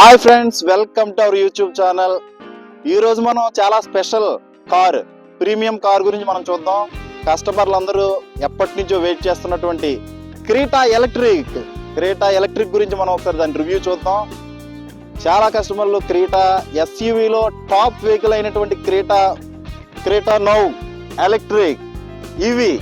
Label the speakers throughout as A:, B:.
A: Hi friends welcome to our YouTube channel. ఈరోజు మనం చాలా స్పెషల్ కార్ ప్రీమియం కార్ గురించి మనం చూద్దాం. కస్టమర్లు అందరూ ఎప్పటి నుంచో వెయిట్ చేస్తున్నటువంటి క్రీటా ఎలక్ట్రిక్ క్రీటా ఎలక్ట్రిక్ గురించి మనం ఒకసారి దాని రివ్యూ చూద్దాం. చాలా కస్టమర్లు క్రీటా ఎస్యూవిలో టాప్ వెహికల్ అయినటువంటి క్రీటా క్రీటా నౌ ఎలక్ట్రిక్ ఇవి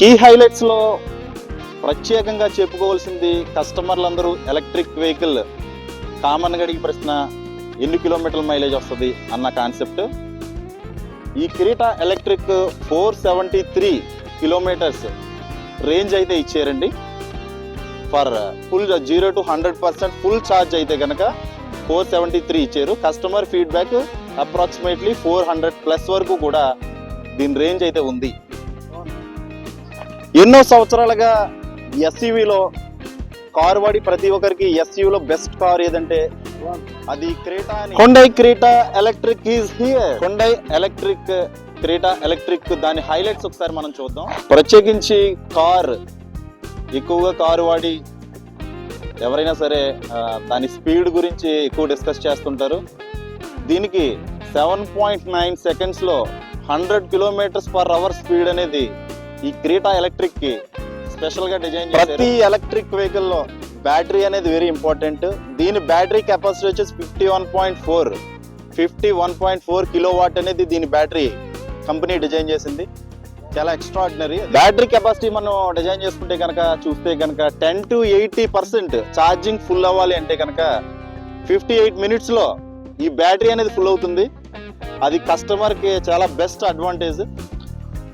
A: కీ హైలైట్స్లో ప్రత్యేకంగా చెప్పుకోవాల్సింది కస్టమర్లందరూ ఎలక్ట్రిక్ వెహికల్ కామన్ అడిగి ప్రశ్న ఎన్ని కిలోమీటర్ల మైలేజ్ వస్తుంది అన్న కాన్సెప్ట్. ఈ Creta electric four seventy three kilometres range అయితే ఇచ్చారండి. For full zero to hundred percent full charge అయితే కనుక ఫోర్ సెవెంటీ త్రీ ఇచ్చారు. Customer feedback approximately four hundred plus వరకు కూడా దీని రేంజ్ అయితే ఉంది. ఎన్నో సంవత్సరాలుగా ఎస్యూవిలో కార్ వాడి ప్రతి ఒక్కరికి ఎస్యూవిలో బెస్ట్ కార్ ఏదంటే అది Creta Hyundai Creta electric is here Hyundai electric Creta electric దాని హైలైట్స్ ఒకసారి మనం చూద్దాం. ప్రత్యేకించి కార్. ఎక్కువగా కారు వాడి ఎవరైనా సరే దాని స్పీడ్ గురించి ఎక్కువ డిస్కస్ చేస్తుంటారు. దీనికి సెవెన్ పాయింట్ నైన్ సెకండ్స్లో hundred kilometres per hour speed అనేది ఈ క్రీటా ఎలక్ట్రిక్కి స్పెషల్గా డిజైన్ ప్రతి ఎలక్ట్రిక్ వెహికల్లో బ్యాటరీ అనేది వెరీ ఇంపార్టెంట్ దీని బ్యాటరీ కెపాసిటీ వచ్చేసి fifty one point four fifty one point four kilo watt అనేది దీని బ్యాటరీ కంపెనీ డిజైన్ చేసింది. చాలా ఎక్స్ట్రాడినరీ బ్యాటరీ కెపాసిటీ మనం డిజైన్ చేసుకుంటే కనుక చూస్తే కనుక ten to eighty percent charging full అవ్వాలి అంటే కనుక ఫిఫ్టీ ఎయిట్ మినిట్స్లో ఈ బ్యాటరీ అనేది ఫుల్ అవుతుంది. అది కస్టమర్కి చాలా best advantage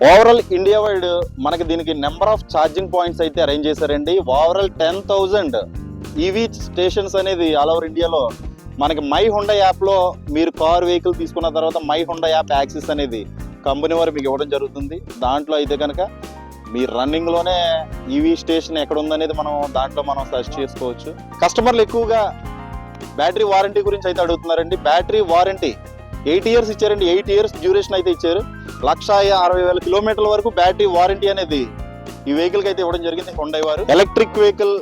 A: overall India wide మనకి దీనికి నెంబర్ ఆఫ్ ఛార్జింగ్ పాయింట్స్ అయితే అరేంజ్ చేశారండి. Overall ten thousand EV stations అనేది ఆల్ ఓవర్ ఇండియాలో. మనకి మై హుండా యాప్లో మీరు కార్ వెహికల్ తీసుకున్న తర్వాత మై హుండా యాప్ యాక్సెస్ అనేది కంపెనీ వారు మీకు ఇవ్వడం జరుగుతుంది. దాంట్లో అయితే కనుక మీ రన్నింగ్లోనే ఈవీ స్టేషన్ ఎక్కడ ఉందనేది మనం దాంట్లో మనం సెర్చ్ చేసుకోవచ్చు. కస్టమర్లు ఎక్కువగా బ్యాటరీ వారంటీ గురించి అయితే అడుగుతున్నారండి. బ్యాటరీ వారంటీ ఎయిట్ ఇయర్స్ ఇచ్చారండి. ఎయిట్ ఇయర్స్ డ్యూరేషన్ అయితే ఇచ్చారు. లక్ష అరవై వేల కిలోమీటర్ల వరకు బ్యాటరీ వారంటీ అనేది ఈ వెహికల్కి అయితే ఇవ్వడం జరిగింది హుండై వారు. ఎలక్ట్రిక్ వెహికల్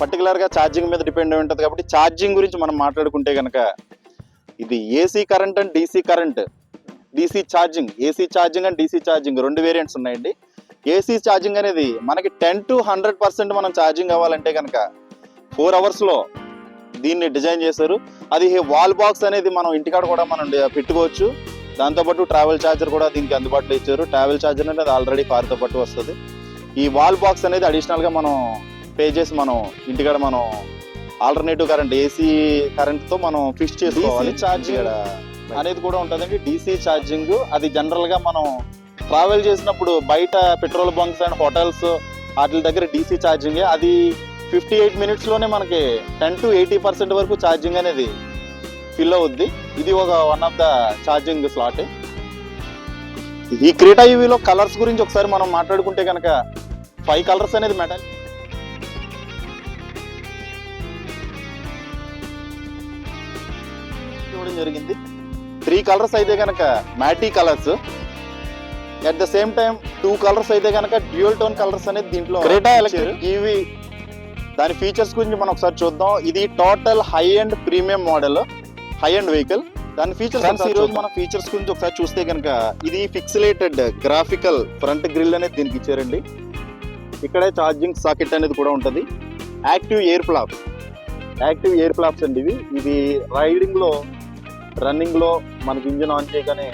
A: పర్టికులర్గా ఛార్జింగ్ మీద డిపెండ్ అయి ఉంటుంది కాబట్టి ఛార్జింగ్ గురించి మనం మాట్లాడుకుంటే కనుక ఇది AC current and DC current DC charging AC charging and DC charging రెండు వేరియంట్స్ ఉన్నాయండి. ఏసీ ఛార్జింగ్ అనేది మనకి టెన్ టు హండ్రెడ్ పర్సెంట్ మనం ఛార్జింగ్ అవ్వాలంటే కనుక ఫోర్ అవర్స్లో దీన్ని డిజైన్ చేశారు. అది వాల్ బాక్స్ అనేది మనం ఇంటికాడ కూడా మనం పెట్టుకోవచ్చు. దాంతోపాటు ట్రావెల్ ఛార్జర్ కూడా దీనికి అందుబాటులో ఇచ్చారు. ట్రావెల్ ఛార్జర్ అనేది ఆల్రెడీ కార్తో పాటు వస్తుంది. ఈ వాల్ బాక్స్ అనేది అడిషనల్గా మనం పే చేసి మనం ఇంటికాడ మనం ఆల్టర్నేటివ్ కరెంట్ ఏసీ కరెంట్తో మనం ఫిక్స్ చేసుకోవాలి. ఛార్జింగ్ అనేది కూడా ఉంటుందండి. డీసీ ఛార్జింగ్ అది జనరల్గా మనం ట్రావెల్ చేసినప్పుడు బయట పెట్రోల్ బంక్స్ అండ్ హోటల్స్ వాటి దగ్గర డీసీ ఛార్జింగ్ అది ఫిఫ్టీ ఎయిట్ మినిట్స్లోనే మనకి టెన్ టు ఎయిటీ పర్సెంట్ వరకు ఛార్జింగ్ అనేది ఫిల్ అవుద్ది. ఇది ఒక one of the charging slot ఈ క్రీటా యూవీలో కలర్స్ గురించి ఒకసారి మనం మాట్లాడుకుంటే కనుక ఫైవ్ కలర్స్ అనేది మెటల్ ఇవ్వడం జరిగింది. త్రీ కలర్స్ అయితే కనుక matte colours at the same time two colours అయితే కనుక డ్యూయల్ టోన్ కలర్స్ అనేది దీంట్లో క్రీటా ఎలక్ట్రిక్ ఈవీ దాని ఫీచర్స్ గురించి మనం ఒకసారి చూద్దాం. ఇది total high end premium model high end vehicle దాని ఫీచర్స్ ఈ రోజు మన ఫీచర్స్ గురించి ఒకసారి చూస్తే కనుక ఇది ఫిక్సిలేటెడ్ గ్రాఫికల్ ఫ్రంట్ గ్రిల్ అనేది దీనికి ఇచ్చారండి. ఇక్కడే ఛార్జింగ్ సాకెట్ అనేది కూడా ఉంటుంది. Active air flaps active air flaps అండి ఇవి. ఇది రైడింగ్లో రన్నింగ్లో మనకి ఇంజిన్ ఆన్ చేయగానే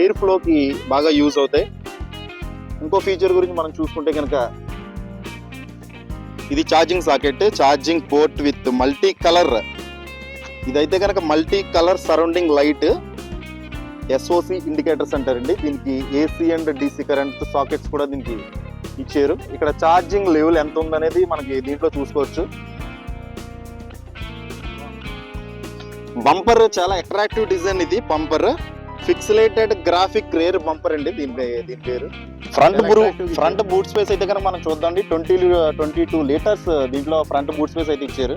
A: ఎయిర్ ఫ్లోకి బాగా యూజ్ అవుతాయి. ఇంకో ఫీచర్ గురించి మనం చూసుకుంటే కనుక ఇది charging socket charging port with multi colour ఇదైతే కనుక multi colour surrounding light SOC indicators అంటారండి దీనికి AC and DC current sockets కూడా దీనికి ఇచ్చారు. ఇక్కడ ఛార్జింగ్ లెవెల్ ఎంత ఉందనేది మనకి దీంట్లో చూసుకోవచ్చు. బంపర్ చాలా అట్రాక్టివ్ డిజైన్ ఇది bumper pixelated graphic rear bumper అండి దీని దీని పేరు. ఫ్రంట్ బూరు ఫ్రంట్ బూట్ స్పేస్ అయితే కనుక మనం చూద్దాండి ట్వంటీ ట్వంటీ టూ లీటర్స్ దీంట్లో ఫ్రంట్ బూట్ స్పేస్ అయితే ఇచ్చారు.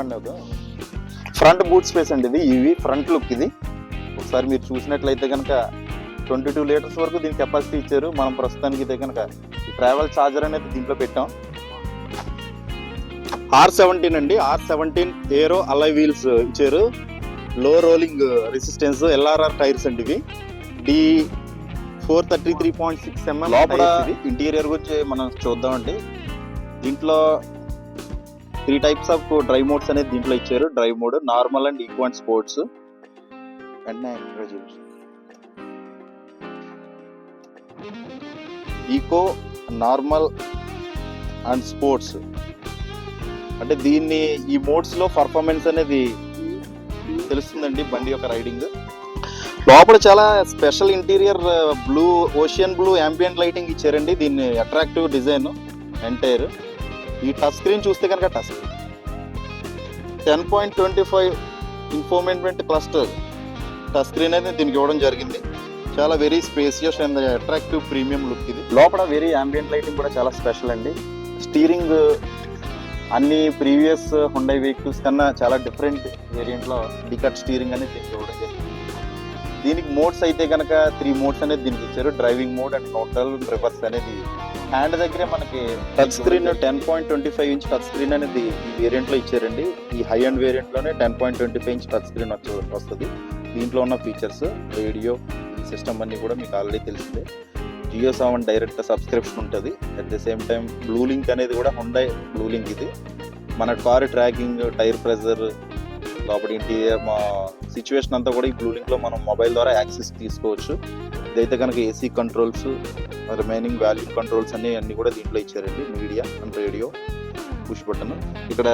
A: అండి ఫ్రంట్ బూట్ స్పేస్ అండి ఇది ఇవి ఫ్రంట్ లుక్ ఇది. ఒకసారి మీరు చూసినట్లయితే కనుక ట్వంటీ టూ లీటర్స్ వరకు దీని కెపాసిటీ ఇచ్చారు. మనం ప్రస్తుతానికి అయితే కనుక ట్రావెల్ ఛార్జర్ అనేది దీంట్లో పెట్టాం. ఆర్ సెవెంటీన్ అండి. R seventeen aero alloy wheels ఇచ్చారు. Low rolling resistance LRR tyres అండి ఇవి. D four thirty three point six mm లోపల ఇంటీరియర్ గురించి మనం చూద్దామండి. దీంట్లో three types of drive modes అనేది దీంట్లో ఇచ్చారు. Drive mode normal and eco and sports. Eco normal and sports. అంటే దీన్ని ఈ మోడ్స్లో పర్ఫార్మెన్స్ అనేది తెలుస్తుందండి బండి యొక్క రైడింగ్. లోపల చాలా special interior blue ocean blue ambient lighting ఇచ్చారండి. దీన్ని అట్రాక్టివ్ డిజైన్ ఎంటైర్. ఈ టచ్ స్క్రీన్ చూస్తే కనుక touch screen ten point twenty five infotainment cluster touch screen అయితే దీనికి ఇవ్వడం జరిగింది. చాలా very spacious and attractive premium look ఇది. లోపల వెరీ అంబియంట్ లైటింగ్ కూడా చాలా స్పెషల్ అండి. స్టీరింగ్ అన్ని ప్రీవియస్ హుండై వెహికల్స్ కన్నా చాలా డిఫరెంట్ వేరియంట్లో డికట్ స్టీరింగ్ అనేది దీనికి ఇవ్వడం జరిగింది. దీనికి మోడ్స్ అయితే కనుక త్రీ మోడ్స్ అనేది దీనికి ఇచ్చారు. Driving mode and total reverse అనేది హ్యాండ్ దగ్గరే మనకి touch screen ten point twenty five inch touch screen అనేది ఈ వేరియంట్లో ఇచ్చారండి. ఈ high and వేరియంట్లోనే ten point twenty five inch touch screen వచ్చి వస్తుంది. దీంట్లో ఉన్న ఫీచర్స్ రేడియో ఈ సిస్టమ్ అన్ని కూడా మీకు ఆల్రెడీ తెలిసిందే. జియో సెవెన్ డైరెక్ట్ సబ్స్క్రిప్షన్ ఉంటుంది. At the same time blue link అనేది కూడా హుండై బ్లూ లింక్ ఇది. మన కార్ ట్రాకింగ్ టైర్ ప్రెజర్ లోపల ఇంటీరియర్ మా సిచ్యువేషన్ అంతా కూడా ఈ బ్లూ లింక్లో మనం మొబైల్ ద్వారా యాక్సెస్ తీసుకోవచ్చు. ఇదైతే కనుక AC controls remaining value controls అన్ని అన్ని కూడా దీంట్లో ఇచ్చారండి media and radio push button ఇక్కడ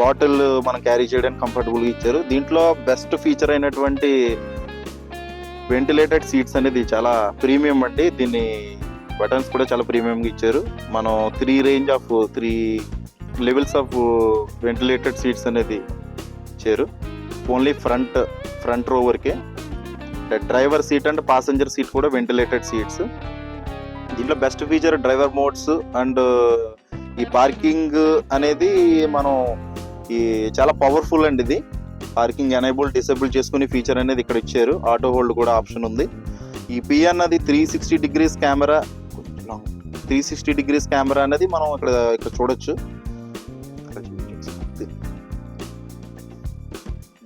A: బాటిల్ మనం క్యారీ చేయడానికి కంఫర్టబుల్గా ఇచ్చారు. దీంట్లో బెస్ట్ ఫీచర్ అయినటువంటి వెంటిలేటెడ్ సీట్స్ అనేది చాలా ప్రీమియం అండి. దీన్ని బటన్స్ కూడా చాలా ప్రీమియంగా ఇచ్చారు. మనం three range of three levels of ventilated seats అనేది ఇచ్చారు. Only front front రోవర్కే driver seat and passenger seat కూడా వెంటిలేటెడ్ సీట్స్ దీంట్లో best feature driver modes and ఈ పార్కింగ్ అనేది మనం ఈ చాలా పవర్ఫుల్ అండి ఇది. పార్కింగ్ ఎనేబుల్ డిసేబుల్ చేసుకునే ఫీచర్ అనేది ఇక్కడ ఇచ్చారు. ఆటో హోల్డ్ కూడా ఆప్షన్ ఉంది. ఈ పి అన్నది three sixty degrees camera three sixty degrees camera అనేది మనం ఇక్కడ ఇక్కడ చూడొచ్చు.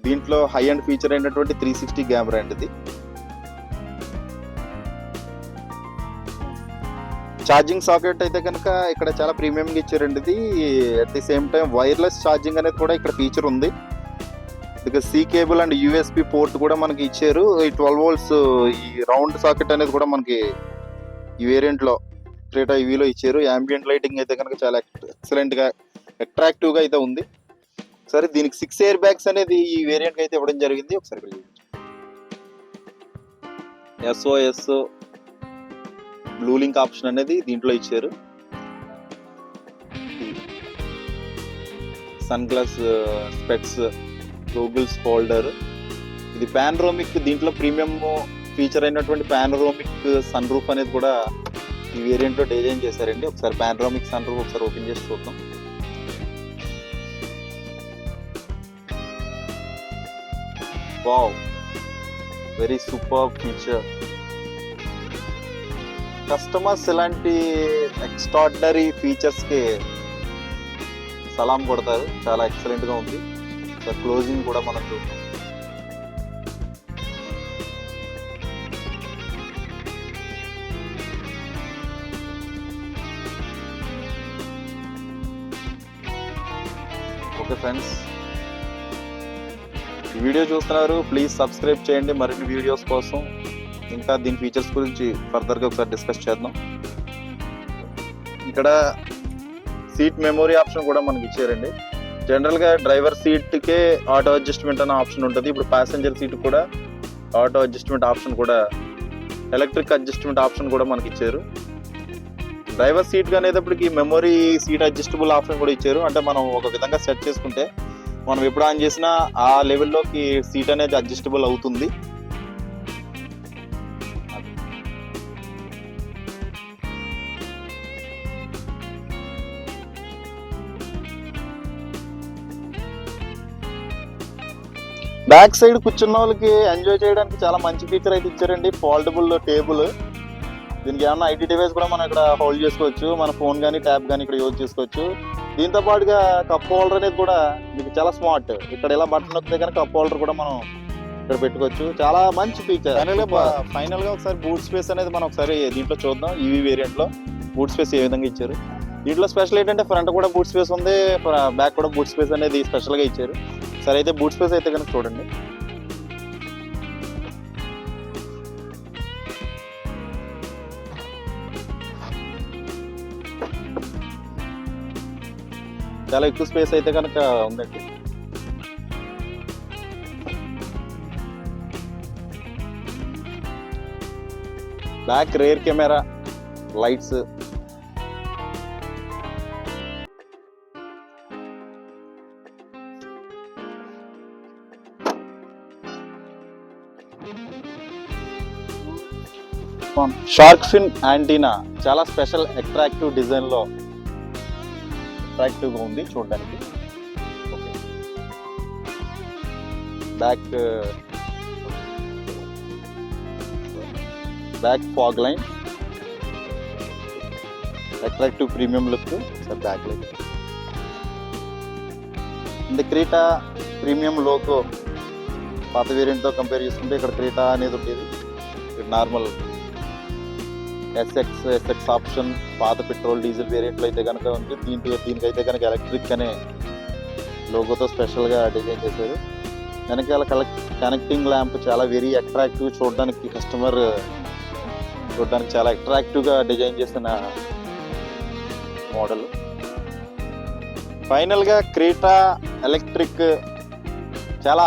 A: దీంట్లో హై అండ్ ఫీచర్ అయినటువంటి త్రీ సిక్స్టీ కెమెరా అండి ఇది. ఛార్జింగ్ సాకెట్ అయితే కనుక ఇక్కడ చాలా ప్రీమియంగా ఇచ్చారండి ఇది at the same time wireless charging అనేది కూడా ఇక్కడ ఫీచర్ ఉంది. ఇక C cable and USB port కూడా మనకి ఇచ్చారు. ఈ ట్వెల్వ్ వోల్ట్స్ ఈ రౌండ్ సాకెట్ అనేది కూడా మనకి ఈ వేరియంట్లో క్రేటా ఈవీలో ఇచ్చారు. యాంబియంట్ లైటింగ్ అయితే కనుక చాలా ఎక్సలెంట్గా అట్రాక్టివ్గా అయితే ఉంది. సరే దీనికి సిక్స్ ఎయిర్ బ్యాగ్స్ అనేది ఈ వేరియంట్ అయితే ఇవ్వడం జరిగింది. ఒకసారి ఎస్ఓఎస్ బ్లూ లింక్ ఆప్షన్ అనేది దీంట్లో ఇచ్చారు. Sun glass specs goggles folder ఇది ప్యానరోమిక్ దీంట్లో ప్రీమియం ఫీచర్ అయినటువంటి ప్యానరోమిక్ సన్ రూఫ్ అనేది కూడా ఈ వేరియంట్లో డిజైన్ చేశారండి. ఒకసారి ప్యానరోమిక్ సన్ రూఫ్ ఒకసారి ఓపెన్ చేసి చూద్దాం. Wow very super feature customers ఇలాంటి ఎక్స్ట్రాడినరీ ఫీచర్స్కి సలాం కొడతారు. చాలా ఎక్సలెంట్గా ఉంది. ఉంది క్లోజింగ్ కూడా మనం చూద్దాం. Okay friends. ఈ వీడియో చూస్తున్నారు. ప్లీజ్ సబ్స్క్రైబ్ చేయండి. మరిన్ని వీడియోస్ కోసం ఇంకా దీని ఫీచర్స్ గురించి ఫర్దర్గా ఒకసారి డిస్కస్ చేద్దాం. ఇక్కడ సీట్ మెమొరీ ఆప్షన్ కూడా మనకి ఇచ్చారండి. జనరల్గా డ్రైవర్ సీట్కే ఆటో అడ్జస్ట్మెంట్ అనే ఆప్షన్ ఉంటుంది. ఇప్పుడు ప్యాసింజర్ సీట్ కూడా ఆటో అడ్జస్ట్మెంట్ ఆప్షన్ కూడా ఎలక్ట్రిక్ అడ్జస్ట్మెంట్ ఆప్షన్ కూడా మనకి ఇచ్చారు. డ్రైవర్ సీట్ అనేటప్పటికి మెమొరీ సీట్ అడ్జస్టబుల్ ఆప్షన్ కూడా ఇచ్చారు. అంటే మనం ఒక విధంగా సెట్ చేసుకుంటే మనం ఎప్పుడు ఆన్ చేసినా ఆ లెవెల్లోకి సీట్ అనేది అడ్జస్టబుల్ అవుతుంది. బ్యాక్ సైడ్ కూర్చున్న వాళ్ళకి ఎంజాయ్ చేయడానికి చాలా మంచి ఫీచర్ అయితే ఇచ్చారండి. ఫోల్డబుల్ టేబుల్ దీనికి ఏమన్నా ఐటీ డివైస్ కూడా మనం ఇక్కడ హోల్డ్ చేసుకోవచ్చు. మన ఫోన్ కానీ ట్యాబ్ కానీ ఇక్కడ యూజ్ చేసుకోవచ్చు. దీంతో పాటుగా కప్ హోల్డర్ అనేది కూడా మీకు చాలా స్మార్ట్ ఇక్కడ ఇలా బటన్ నొక్కితే కనుక కప్ హోల్డర్ కూడా మనం ఇక్కడ పెట్టుకోవచ్చు. చాలా మంచి ఫీచర్ ఫైనల్గా ఒకసారి బూట్ స్పేస్ అనేది మనం ఒకసారి దీంట్లో చూద్దాం. ఈవీ వేరియంట్లో బూట్ స్పేస్ ఏ విధంగా ఇచ్చారు. దీంట్లో స్పెషల్ ఏంటంటే ఫ్రంట్ కూడా బూట్ స్పేస్ ఉంది బ్యాక్ కూడా బూట్ స్పేస్ అనేది స్పెషల్గా ఇచ్చారు. సరే అయితే బూట్ స్పేస్ అయితే కనుక చూడండి. చాలా ఎక్కువ స్పేస్ అయితే కనుక ఉందండి. Back rear camera lights shark fin antenna చాలా స్పెషల్ అట్రాక్టివ్ డిజైన్లో అట్రాక్టివ్గా ఉంది చూడడానికి. Back back fog line attractive premium look sir back line అంటే క్రీటా ప్రీమియం లోకో పాత వేరియంట్తో కంపేర్ చేసుకుంటే ఇక్కడ క్రీటా అనేది ఉండేది. ఇక్కడ నార్మల్ ఎస్ఎక్స్ ఎస్ఎక్స్ ఆప్షన్ పాత పెట్రోల్ డీజిల్ వేరియంట్లో అయితే కనుక ఉంది. దీంట్లో దీనికైతే కనుక ఎలక్ట్రిక్ అనే లోగోతో స్పెషల్గా డిజైన్ చేశారు. వెనకాల కలెక్ట్ కనెక్టింగ్ ల్యాంప్ చాలా వెరీ అట్రాక్టివ్ చూడడానికి కస్టమర్ చూడడానికి చాలా అట్రాక్టివ్గా డిజైన్ చేసిన మోడల్ ఫైనల్గా క్రీటా ఎలక్ట్రిక్ చాలా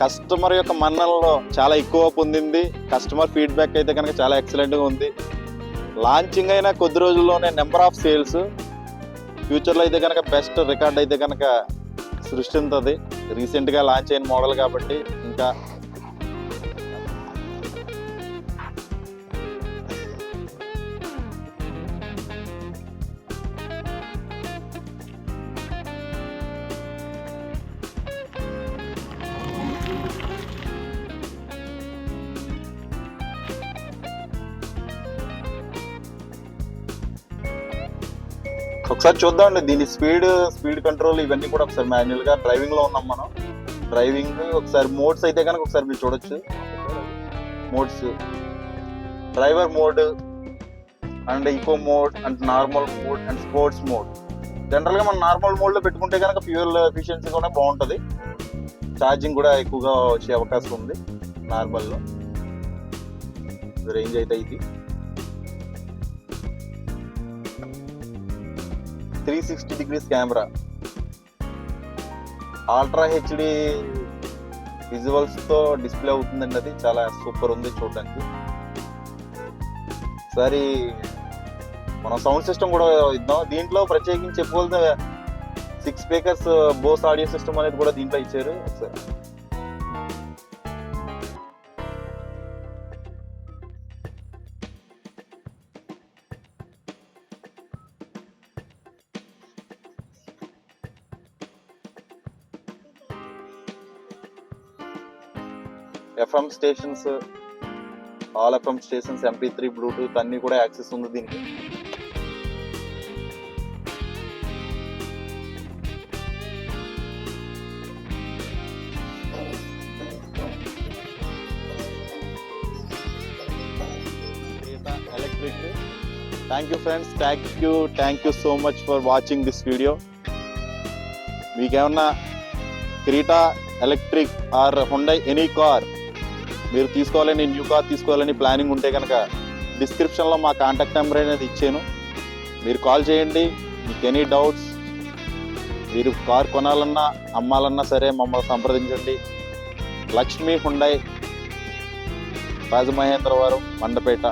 A: కస్టమర్ యొక్క మన్ననలో చాలా ఎక్కువ పొందింది కస్టమర్ ఫీడ్బ్యాక్ అయితే కనుక చాలా ఎక్సలెంట్గా ఉంది. లాంచింగ్ అయిన కొద్ది రోజుల్లోనే నెంబర్ ఆఫ్ సేల్స్ ఫ్యూచర్లో అయితే కనుక బెస్ట్ రికార్డ్ అయితే కనుక సృష్టించదు రీసెంట్గా లాంచ్ అయిన మోడల్ కాబట్టి ఇంకా ఒకసారి చూద్దామండి దీని స్పీడ్ స్పీడ్ కంట్రోల్ ఇవన్నీ కూడా ఒకసారి మాన్యువల్గా డ్రైవింగ్లో ఉన్నాం మనం. డ్రైవింగ్ ఒకసారి మోడ్స్ అయితే కనుక ఒకసారి మీరు చూడొచ్చు. Modes. Driver mode and eco mode and normal mode and sports mode. జనరల్గా మనం నార్మల్ మోడ్లో పెట్టుకుంటే కనుక ఫ్యూయల్ ఎఫిషియన్సీ కూడా బాగుంటుంది. ఛార్జింగ్ కూడా ఎక్కువగా వచ్చే అవకాశం ఉంది నార్మల్లో రేంజ్ అయితే ఇది. Three sixty degrees camera ultra HD విజువల్స్తో display అవుతుందండి అది. చాలా సూపర్ ఉంది చూడడానికి. సరే మన సౌండ్ సిస్టమ్ కూడా ఇద్దాం. దీంట్లో ప్రత్యేకించి చెప్పుకోవాల్సిన six speakers Bose audio system అనేది కూడా దీంట్లో ఇచ్చారు. FM stations all FM stations MP three Bluetooth అన్ని కూడా యాక్సెస్ ఉంది దీనికి electric thank you friends thank you thank you so much for watching this video మీకేమన్నా Creta electric or Hyundai any car మీరు తీసుకోవాలని న్యూ కార్ తీసుకోవాలని planning ఉంటే కనుక డిస్క్రిప్షన్లో మా కాంటాక్ట్ నెంబర్ అనేది ఇచ్చాను. మీరు కాల్ చేయండి మీకు ఎనీ డౌట్స్ మీరు కార్ కొనాలన్నా అమ్మాలన్నా సరే మమ్మల్ని సంప్రదించండి. లక్ష్మీ హుండై రాజమహేంద్రవరం మండపేట.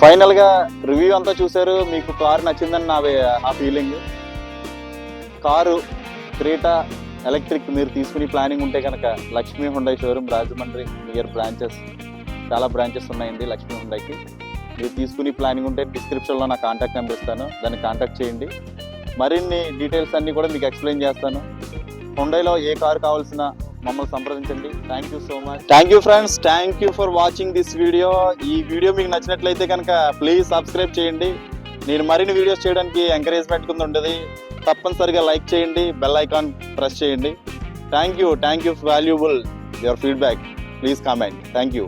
A: ఫైనల్గా రివ్యూ అంతా చూశారు మీకు కారు నచ్చిందని నా నా ఫీలింగ్ కారు క్రీటా ఎలక్ట్రిక్ మీరు తీసుకుని ప్లానింగ్ ఉంటే కనుక Lakshmi Hyundai showroom Rajahmundry near branches చాలా బ్రాంచెస్ ఉన్నాయండి లక్ష్మీ హుండైకి. మీరు తీసుకుని ప్లానింగ్ ఉంటే డిస్క్రిప్షన్లో నా కాంటాక్ట్ నెంబర్ ఇస్తాను దాన్ని కాంటాక్ట్ చేయండి. మరిన్ని డీటెయిల్స్ అన్నీ కూడా మీకు ఎక్స్ప్లెయిన్ చేస్తాను. హుండైలో ఏ కారు కావాల్సిన మమ్మల్ని సంప్రదించండి. Thank you so much thank you friends thank you for watching this video ఈ వీడియో మీకు నచ్చినట్లయితే కనుక ప్లీజ్ సబ్స్క్రైబ్ చేయండి. నేను మరిన్ని వీడియోస్ చేయడానికి ఎంకరేజ్మెంట్ కింద ఉంటుంది తప్పనిసరిగా లైక్ చేయండి బెల్ ఐకాన్ ప్రెస్ చేయండి. Thank you thank you valuable your feedback please comment thank you